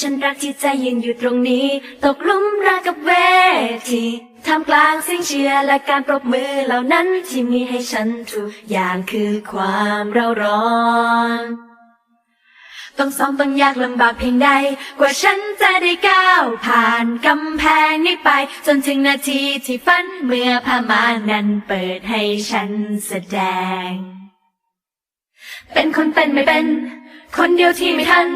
ฉันรักที่ใจยืนอยู่ตรงนี้ ตกลุมรักกับเวทีท่ามกลางเสียงเชียร์และการปรบมือเหล่านั้นที่มีให้ฉันทุกอย่างคือความเร่าร้อน ต้องซ้อมต้องยากลำบากเพียงใด กว่าฉันจะได้ก้าวผ่านกำแพงนี้ไป จนถึงนาทีที่ฝันเมื่อพามานั้นเปิดให้ฉันแสดง เป็นคนเป็นไม่เป็น คนเดียวที่ไม่ทัน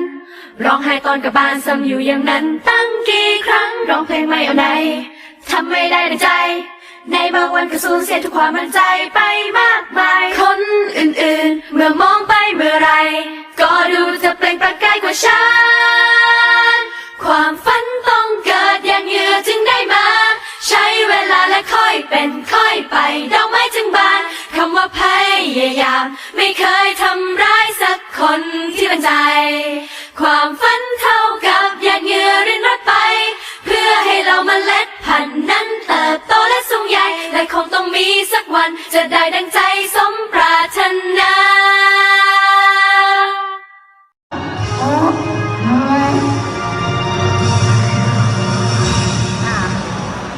ร้องไห้ตอนกลับบ้านซ้ำอยู่อย่างนั้น ตั้งกี่ครั้งร้องเพลงไม่เอาไหนทำไม่ได้ในใจ ในบางวันก็สูญเสียทุกความมั่นใจไปมากมาย คนอื่นๆ เมื่อมองไปเมื่อไร ก็ดูจะเปล่งประกายกว่าฉัน ความฝันต้องเกิดอย่างเหยื่อจึงได้มา ใช้เวลาและค่อยเป็นค่อยไป ดอกไม้จึงบานคำว่าพยายาม ไม่เคยทำร้าย ดพันธุ์นั้นเติบโตและสูงใหญ่และคงต้องมีสักวัน จะได้ดังใจสมปรารถนา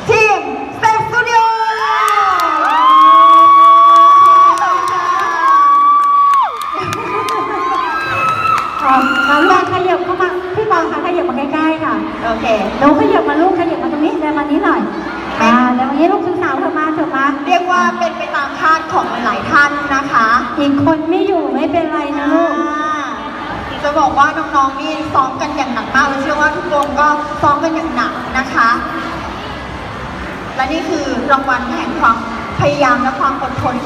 ทีมเซฟสตูดิโอน้องบอลขยับเข้ามา พี่บอลคะขยับมาใกล้ๆค่ะ โอเคหนูขยับมาลูกขยับมาตรง นี้เดินมานี้หน่อยอ่าเดินมานี้ลูกคุณสาวเถอะมาเถอะมา เรียกว่าเป็นไปตามคาดของหลายๆท่านนะคะอีกคนไม่อยู่ไม่เป็นไรนะลูก อ่าจะบอกว่าน้องๆนี่ซ้อมกันอย่างหนักมากและเชื่อว่าทุกวงก็ซ้อมกันอย่างหนักนะคะ และนี่คือรางวัลแห่งความพยายามและความอดทนของทุก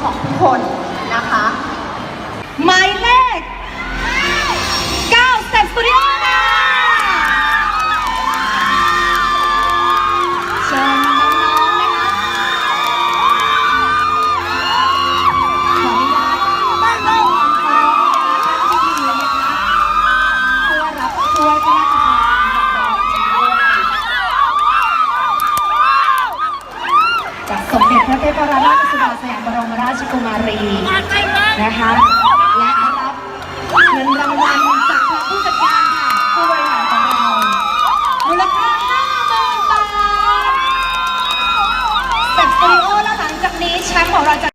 คน เด็จพระรัตนราชสุดาสยามบรมราชกุมารีนะคะ และรับเงินรางวัลจากทางผู้จัดการค่ะผู้บริหารของเรามูลค่า50,000บาทสเต็ปสตูดิโอและหลังจากนี้แชมป์ของเราจะ